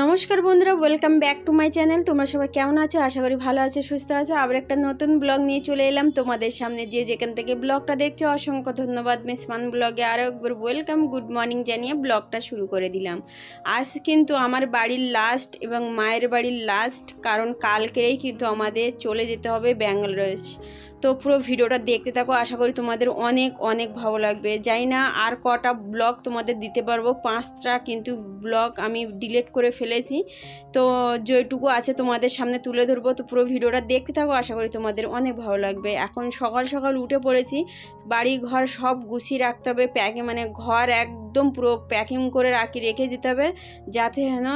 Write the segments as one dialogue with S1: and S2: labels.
S1: নমস্কার বন্ধুরা welcome back to my channel তোমরা সবাই কেমন আছো? আশা করি ভালো আছো, সুস্থ আছো। আবার একটা নতুন ব্লগ নিয়ে চলে এলাম। তোমাদের সামনে যে যেখান থেকে ব্লগটা দেখছ, অসংখ্য ধন্যবাদ। মেসমান ব্লগে আরও একবার ওয়েলকাম গুড মর্নিং জানিয়ে ব্লগটা শুরু করে দিলাম। আজ কিন্তু আমার বাড়ির লাস্ট এবং মায়ের বাড়ির লাস্ট কারণ কালকেই কিন্তু আমাদের চলে যেতে হবে ব্যাঙ্গালোরে তো পুরো ভিডিওটা দেখতে থাকো। আশা করি তোমাদের অনেক অনেক ভালো লাগবে। জানি না আর কটা ব্লগ তোমাদের দিতে পারব। পাঁচটা কিন্তু ব্লগ আমি ডিলিট করে ফেলেছি। তো যেটুকু আছে তোমাদের সামনে তুলে ধরবো। তো পুরো ভিডিওটা দেখতে থাকো। আশা করি তোমাদের অনেক ভালো লাগবে। এখন সকাল সকাল উঠে পড়েছি। বাড়ি ঘর সব গুছিয়ে রাখতে হবে। প্যাকে মানে ঘর এক একদম পুরো প্যাকিং করে রাখি রেখে যেতে হবে। যাতে যেন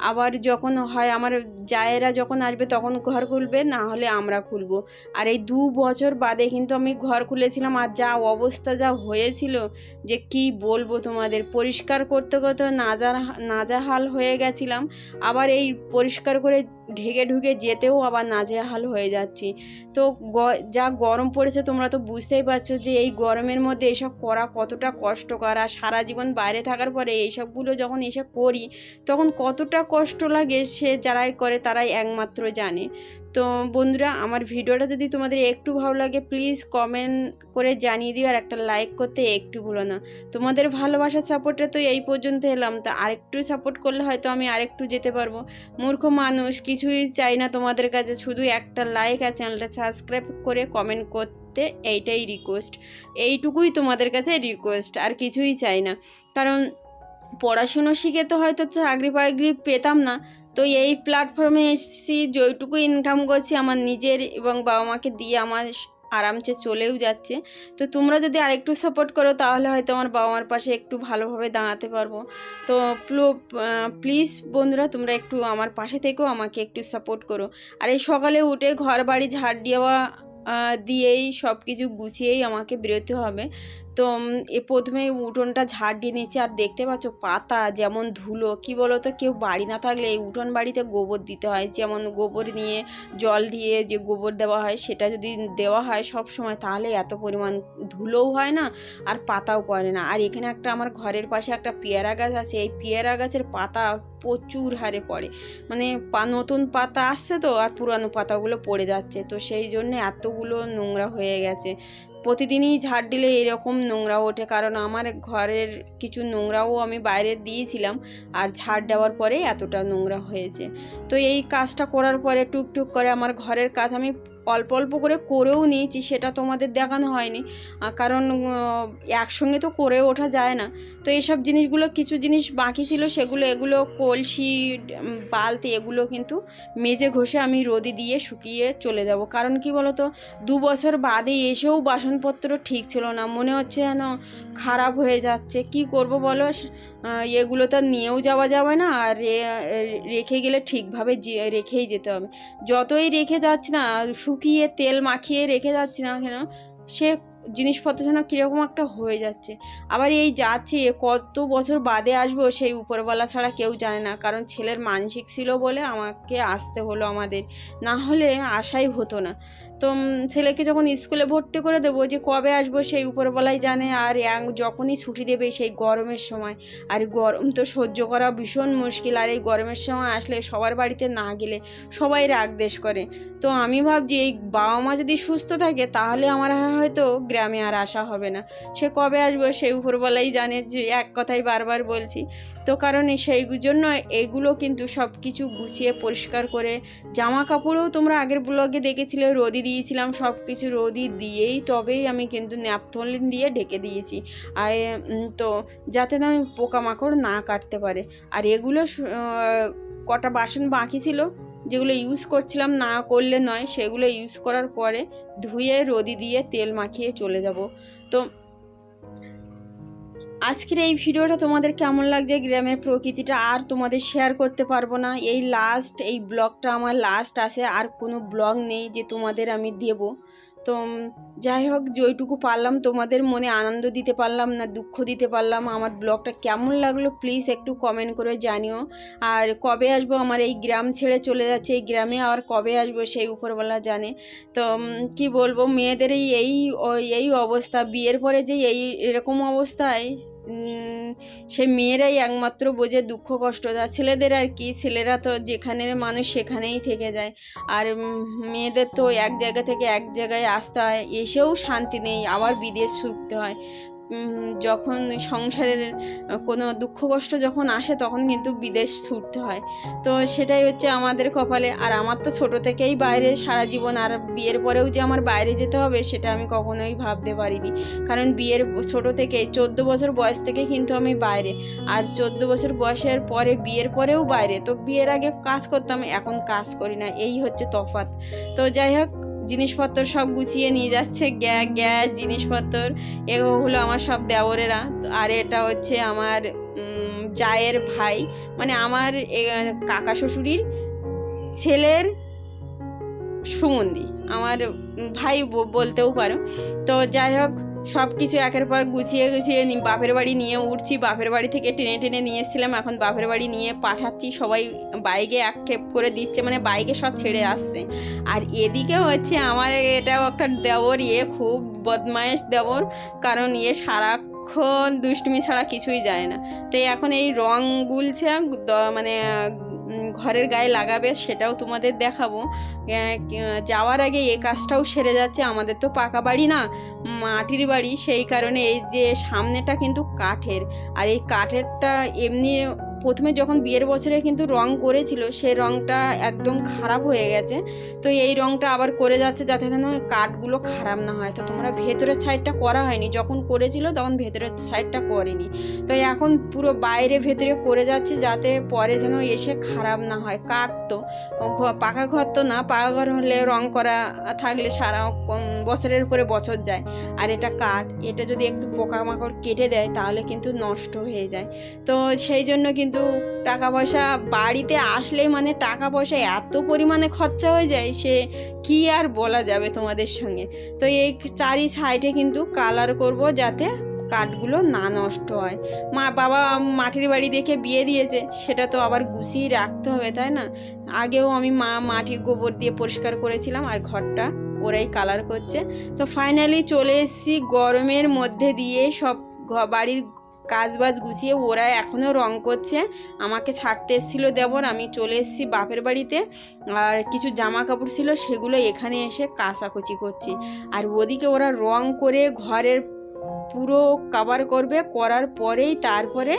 S1: আবার যখন হয়, আমার জায়েরা যখন আসবে তখন ঘর খুলবে। না হলে আমরা খুলবো। আর এই দু বছর বাদে কিন্তু আমি ঘর খুলেছিলাম আর যা অবস্থা যা হয়েছিল যে কি বলব তোমাদের? পরিষ্কার করতে করতে নাজা নাজাহাল হয়ে গেছিলাম, আবার এই পরিষ্কার করে ঢেকে ঢুকে যেতেও আবার নাজেহাল হয়ে যাচ্ছি। তো যা গরম পড়েছে তোমরা তো বুঝতেই পারছ যে এই গরমের মধ্যে এসব করা কতটা কষ্টকর আর সারা জীবন বাইরে থাকার পরে এইসবগুলো যখন এসে করি, তখন কতটা কষ্ট লাগে সে যারাই করে তারাই একমাত্র জানে। তো বন্ধুরা, আমার ভিডিওটা যদি তোমাদের একটু ভালো লাগে প্লিজ কমেন্ট করে জানিয়ে দিও আর একটা লাইক করতে একটু ভুলো না। তোমাদের ভালোবাসার সাপোর্টে তো এই পর্যন্ত এলাম। তা আরেকটু সাপোর্ট করলে হয়তো আমি আরেকটু যেতে পারব। মূর্খ মানুষ, কিছুই চাই না তোমাদের কাছে। শুধু একটা লাইক আর চ্যানেলটা সাবস্ক্রাইব করে কমেন্ট করতে এইটাই রিকোয়েস্ট এইটুকুই তোমাদের কাছে রিকোয়েস্ট আর কিছুই চাই না। কারণ পড়াশুনো শিখে তো হয়তো চাকরি বাকরি পেতাম না। তো এই প্ল্যাটফর্মে এসেছি যেটুকু ইনকাম করছি আমার নিজের এবং বাবা মাকে দিয়ে আমার আরামসে চলেও যাচ্ছে। তো তোমরা যদি আরেকটু সাপোর্ট করো, তাহলে হয়তো আমার বাবা মার পাশে একটু ভালোভাবে দাঁড়াতে পারব। তো প্লিজ বন্ধুরা, তোমরা একটু আমার পাশে থেকেও আমাকে একটু সাপোর্ট করো। আর এই সকালে উঠে ঘর বাড়ি ঝাড় দেওয়া দিয়েই সব কিছু গুছিয়েই আমাকে বেরোতে হবে। তো এ প্রথমে উঠোনটা ঝাড় দিয়ে নিচ্ছি আর দেখতে পাচ্ছ পাতা, যেমন ধুলো। কি বলো তো কেউ বাড়ি না থাকলে এই উঠোন বাড়িতে গোবর দিতে হয়। যেমন গোবর নিয়ে জল দিয়ে যে গোবর দেওয়া হয়, সেটা যদি দেওয়া হয় সব সময় তাহলে এত পরিমাণ ধুলোও হয় না আর পাতাও পড়ে না। আর এখানে একটা আমার ঘরের পাশে একটা পেয়ারা গাছ আছে, এই পেয়ারা গাছের পাতা প্রচুর হারে পড়ে। মানে পা, নতুন পাতা আসছে তো, আর পুরানো পাতাগুলো পড়ে যাচ্ছে। তো সেই জন্য এতগুলো নোংরা হয়ে গেছে। প্রতিদিনই ঝাড় দিলে এরকম নোংরা ওঠে। কারণ আমার ঘরের কিছু নোংরাও আমি বাইরে দিয়েছিলাম আর ঝাড় দেওয়ার পরে এতটা নোংরা হয়েছে। তো এই কাজটা করার পরে টুকটুক করে আমার ঘরের কাজ আমি অল্প অল্প করে করেও নিয়েছি, সেটা তোমাদের দেখানো হয়নি। কারণ একসঙ্গে তো করে ওঠা যায় না। তো এইসব জিনিসগুলো, কিছু জিনিস বাকি ছিল, সেগুলো, এগুলো কলসি বালতি, এগুলো কিন্তু মেজে ঘষে আমি রোদে দিয়ে শুকিয়ে চলে যাব। কারণ কি বলতো, দু বছর বাদে এসেও বাসনপত্র ঠিক ছিল না। মনে হচ্ছে যেন খারাপ হয়ে যাচ্ছে। কি করব বলো? এগুলো তো নিয়েও যাওয়া যাবে না, আর রেখে গেলে ঠিকভাবে রেখেই যেতে হবে। যতই রেখে যাচ্ছি না শুকিয়ে তেল মাখিয়ে রেখে যাচ্ছি না কেন, সে জিনিসপত্র যেন কীরকম একটা হয়ে যাচ্ছে। আবার এই যাচ্ছি, কত বছর বাদে আসব, সেই উপরওয়ালা ছাড়া কেউ জানে না। কারণ ছেলের মানসিক ছিল বলে আমাকে আসতে হলো আমাদের। না হলে আশাই হতো না। তো ছেলেকে যখন স্কুলে ভর্তি করে দেবো যে কবে আসব সেই উপরবেলায় জানে আর যখনই ছুটি দেবে সেই গরমের সময়। আর গরম তো সহ্য করা ভীষণ মুশকিল আর এই গরমের সময় আসলে সবার বাড়িতে না গেলে সবাই রাগ দেশ করে। তো আমি ভাবছি এই বাবা মা যদি সুস্থ থাকে তাহলে আমার হয়তো গ্রামে আর আসা হবে না। সে কবে আসবে সেই উপরবেলাই জানে যে এক কথাই বারবার বলছি। তো কারণ সেই জন্য এগুলো কিন্তু সব কিছু গুছিয়ে পরিষ্কার করে জামা কাপড়ও তোমরা আগের ব্লগে দেখেছিলে রোদি দিয়েছিলাম সব কিছু রোদি দিয়েই তবেই আমি কিন্তু ন্যাপথলিন দিয়ে ঢেকে দিয়েছি। আর তো যাতে না পোকামাকড় না কাটতে পারে। আর এগুলো কটা বাসন বাকি ছিল, যেগুলো ইউজ করছিলাম না করলে নয়, সেগুলো ইউজ করার পরে ধুয়ে রোদি দিয়ে তেল মাখিয়ে চলে যাব। তো আজকের এই ভিডিওটা তোমাদের কেমন লাগছে? গ্রামের প্রকৃতিটা আর তোমাদের শেয়ার করতে পারব না। এই লাস্ট এই ব্লগটা আমার লাস্ট আসে আর কোনো ব্লগ নেই যে তোমাদের আমি দেব। তো যাই হোক, যেইটুকু পারলাম, তোমাদের মনে আনন্দ দিতে পারলাম না, দুঃখ দিতে পারলাম, আমার ব্লগটা কেমন লাগল প্লিজ একটু কমেন্ট করে জানিও। আর কবে আসব? আমার এই গ্রাম ছেড়ে চলে যাচ্ছে, এই গ্রামে আর কবে আসব সেই উপরবেলা জানে। তো কি বলব? মেয়েদের এই এই অবস্থা, বিয়ের পরে যে এই এরকম অবস্থায় সে মেয়েরাই একমাত্র বোঝে দুঃখ কষ্টটা ছেলেদের আর কি? ছেলেরা তো যেখানের মানুষ সেখানেই থেকে যায়। আর মেয়েদের তো এক জায়গা থেকে এক জায়গায় আসতে হয়, এসেও শান্তি নেই, আবার বিদেশ শুকতে হয়। যখন সংসারের কোনো দুঃখ কষ্ট যখন আসে তখন কিন্তু বিদেশ ছুটতে হয়। তো সেটাই হচ্ছে আমাদের কপালে। আর আমার তো ছোট থেকেই বাইরে সারা জীবন, আর বিয়ের পরেও যে আমার বাইরে যেতে হবে সেটা আমি কখনোই ভাবতে পারিনি। কারণ বিয়ের ছোট থেকে, চোদ্দ বছর বয়স থেকে কিন্তু আমি বাইরে। আর চোদ্দ বছর বয়সের পরে, বিয়ের পরেও বাইরে। তো বিয়ের আগে কাজ করতাম, এখন কাজ করি না। এই হচ্ছে তফাৎ। তো যাই হোক জিনিসপত্র সব গুছিয়ে নিয়ে যাচ্ছে, গ্যা গ্যাস জিনিসপত্র, এগুলো আমার সব দেওরেরা। আর এটা হচ্ছে আমার জায়ের ভাই। মানে আমার কাকা শ্বশুরির ছেলের সুমন্দি। আমার ভাই বলতেও পারো। তো যাই হোক সব কিছু একের পর গুছিয়ে গুছিয়ে বাপের বাড়ি নিয়ে উঠছি। বাপের বাড়ি থেকে টেনে টেনে নিয়ে এসেছিলাম। এখন বাপের বাড়ি নিয়ে পাঠাচ্ছি। সবাই বাইকে আক্ষেপ করে দিচ্ছে। মানে বাইকে সব ছেড়ে আসছে। আর এদিকে হচ্ছে আমার এটাও একটা দেওর ইয়ে খুব বদমায়েশ দেওর কারণ ইয়ে সারাক্ষণ দুষ্টুমি ছাড়া কিছুই যায় না। তো এখন এই রং গুলছে মানে ঘরের গায়ে লাগাবে সেটাও তোমাদের দেখাবো। যাওয়ার আগে এই কাজটাও সেরে যাচ্ছে, আমাদের তো পাকা বাড়ি না, মাটির বাড়ি। সেই কারণে এই যে সামনেটা কিন্তু কাঠের, আর এই কাঠেরটা এমনি প্রথমে যখন বিয়ের বছরে কিন্তু রং করেছিল সেই রংটা একদম খারাপ হয়ে গেছে। তো এই রংটা আবার করে যাচ্ছে যাতে যেন কাঠগুলো খারাপ না হয়। তো তোমরা ভেতরের সাইডটা করা হয়নি। যখন করেছিল তখন ভেতরের সাইডটা করেনি। তো এখন পুরো বাইরে ভেতরে করে যাচ্ছে যাতে পরে যেন এসে খারাপ না হয়। কাঠ তো পাকা ঘর তো না, পাকা ঘর হলে রং করা থাকলে সারা বছরের পরে বছর যায়। আর এটা কাঠ, এটা যদি একটু পোকামাকড় কেটে দেয় তাহলে কিন্তু নষ্ট হয়ে যায়। তো সেই জন্য কিন্তু টাকা পয়সা বাড়িতে আসলেই মানে টাকা পয়সা এত পরিমাণে খরচা হয়ে যায়, সে কি আর বলা যাবে তোমাদের সঙ্গে? তো এই চারি সাইডে কিন্তু কালার করব যাতে কাঠগুলো না নষ্ট হয়। মা, বাবা মাটির বাড়ি দেখে বিয়ে দিয়েছে, সেটা তো আবার গুছিয়ে রাখতে হবে, তাই না? আগেও আমি মা মাটির গোবর দিয়ে পরিষ্কার করেছিলাম আর ঘরটা ওরাই কালার করছে। তো ফাইনালি চলে এসেছি গরমের মধ্যে দিয়ে সব ঘ- বাড়ির কাজবাজ গুছিয়ে ওরা এখনও রং করছে। আমাকে ছাড়তে এসেছিল দেবর, আমি চলে এসেছি বাপের বাড়িতে। আর কিছু জামা কাপড় ছিল, সেগুলো এখানে এসে কাচাকুচি করছি। আর ওদিকে ওরা রং করে ঘরের পুরো কাভার করবে, করার পরেই তারপরে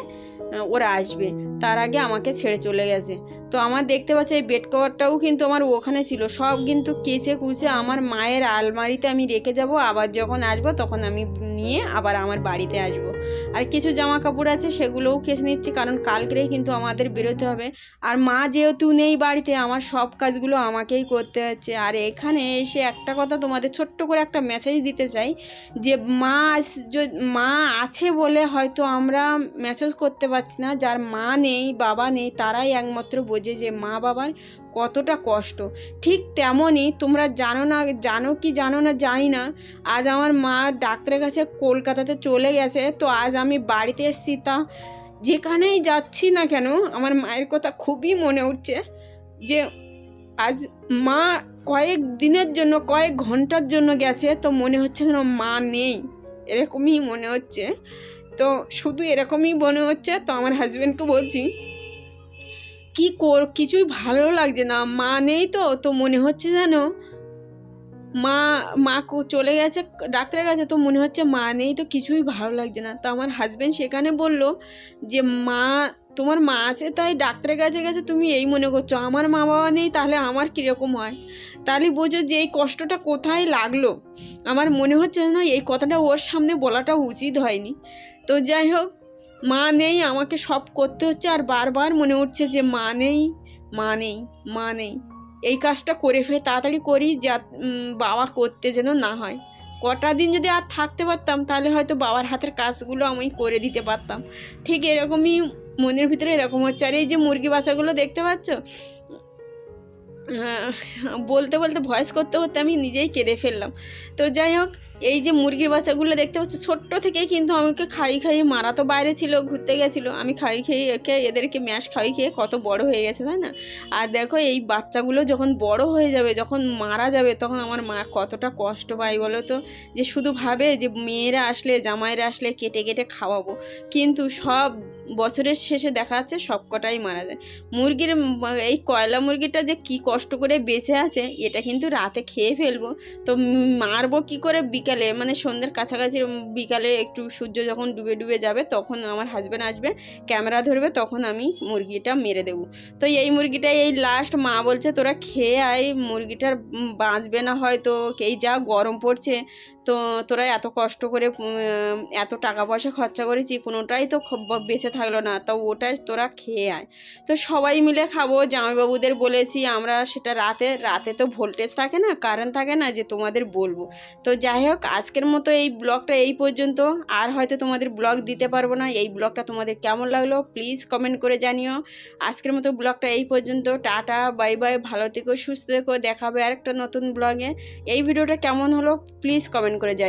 S1: ওরা আসবে। তার আগে আমাকে ছেড়ে চলে গেছে। তো আমার দেখতে পাচ্ছি, এই বেড কভারটাও কিন্তু আমার ওখানে ছিল। সব কিন্তু কেচে কুচে আমার মায়ের আলমারিতে আমি রেখে যাব। আবার যখন আসব, তখন আমি নিয়ে আবার আমার বাড়িতে আসব। আর কিছু জামা কাপড় আছে সেগুলোও কেচে নিচ্ছি, কারণ কালকেই কিন্তু আমাদের বেরোতে হবে। আর মা যেহেতু নেই বাড়িতে, আমার সব কাজগুলো আমাকেই করতে হচ্ছে। আর এখানে এসে একটা কথা তোমাদের ছোট্ট করে একটা মেসেজ দিতে চাই, যে মা মা আছে বলে হয়তো আমরা মেসেজ করতে পারছি না। যার মা নেই, বাবা নেই, তারাই একমাত্র বোঝে যে মা বাবার কতটা কষ্ট। ঠিক তেমনই তোমরা জানো না, জানো কি জানো না জানি না। আজ আমার মা ডাক্তারের কাছে কলকাতাতে চলে গেছে, তো আজ আমি বাড়িতে এসেছি। তা যেখানেই যাচ্ছি না কেন, আমার মায়ের কথা খুবই মনে উঠছে যে, আজ মা কয়েক দিনের জন্য, কয়েক ঘণ্টার জন্য গেছে, তো মনে হচ্ছে যেন মা নেই, এরকমই মনে হচ্ছে। তো শুধু এরকমই মনে হচ্ছে, তো আমার হাজব্যান্ডকে বলছি কি কর, কিছুই ভালো লাগছে না। মা নেই তো তো মনে হচ্ছে যেন মা মা চলে গেছে, ডাক্তারের কাছে, তো মনে হচ্ছে মা নেই তো কিছুই ভালো লাগছে না। তো আমার হাজব্যান্ড সেখানে বলল যে, মা, তোমার মা আছে, তাই ডাক্তারের কাছে গেছে, তুমি এই মনে করছ। আমার মা বাবা নেই, তাহলে আমার কীরকম হয়? তাহলে বোঝো যে, এই কষ্টটা কোথায় লাগল। আমার মনে হচ্ছে না এই কথাটা ওর সামনে বলাটা উচিত হয়নি। তো যাই হোক মা নেই, আমাকে সব করতে হচ্ছে আর বারবার মনে উঠছে যে মা নেই মা নেই মা নেই। এই কাজটা করে ফেলে, তাড়াতাড়ি করি যা বাবা করতে যেন না হয়। কটা দিন যদি আর থাকতে পারতাম, তাহলে হয়তো বাবার হাতের কাজগুলো আমি করে দিতে পারতাম। ঠিক এরকমই মনের ভিতরে এরকম হচ্ছে। আর এই যে মুরগি বাচ্চাগুলো দেখতে পাচ্ছ? বলতে বলতে ভয়েস করতে করতে আমি নিজেই কেঁদে ফেললাম। তো যাই হোক, এই যে মুরগির বাচ্চাগুলো দেখতে পাচ্ছ, ছোট্ট থেকেই কিন্তু আমাকে খাই খাইয়ে মারা তো বাইরে ছিল, ঘুরতে গেছিল। আমি খাই খেয়ে একে এদেরকে ম্যাশ খাই খেয়ে কত বড় হয়ে গেছে, তাই না? আর দেখো এই বাচ্চাগুলো যখন বড় হয়ে যাবে, যখন মারা যাবে, তখন আমার মা কতটা কষ্ট পায় বলো তো? যে শুধু ভাবে যে মেয়েরা আসলে, জামাইরা আসলে কেটে কেটে খাওয়াবো। কিন্তু সব বছরের শেষে দেখা যাচ্ছে সব কটাই মারা যায়। মুরগির এই কয়লা মুরগিটা যে কি কষ্ট করে বেঁচে আছে, এটা কিন্তু রাতে খেয়ে ফেলব। তো মারবো কি করে বিকালে? মানে সন্ধ্যের কাছাকাছি বিকালে একটু সূর্য যখন ডুবে ডুবে যাবে, তখন আমার হাজব্যান্ড আসবে ক্যামেরা ধরবে, তখন আমি মুরগিটা মেরে দেবো। তো এই মুরগিটা এই লাস্ট মা বলছে, তোরা খেয়ে আয়, মুরগিটার বাঁচবে না হয়তো, এই যা গরম পড়ছে। তো তোরা এত কষ্ট করে এত টাকা পয়সা খরচা করেছি, কোনোটাই তো বেঁচে থাকল না। তো ওটাই তোরা খেয়ে আয়। তো সবাই মিলে খাব, জামাইবাবুদের বলেছি, আমরা সেটা রাতে রাতে তো ভোল্টেজ থাকে না কারেন্ট থাকে না, যে তোমাদের বলব। তো যাই হোক, আজকের মতো এই ব্লগটা এই পর্যন্ত। আর হয়তো তোমাদের ব্লগ দিতে পারব না, এই ব্লগটা তোমাদের কেমন লাগল প্লিজ কমেন্ট করে জানিও। আজকের মতো ব্লগটা এই পর্যন্ত, টাটা, বাই বাই, ভালো থেকো, সুস্থ থেকো, দেখাবে আরেকটা নতুন ব্লগে। এই ভিডিওটা কেমন হলো, প্লিজ কমেন্ট করে জানিও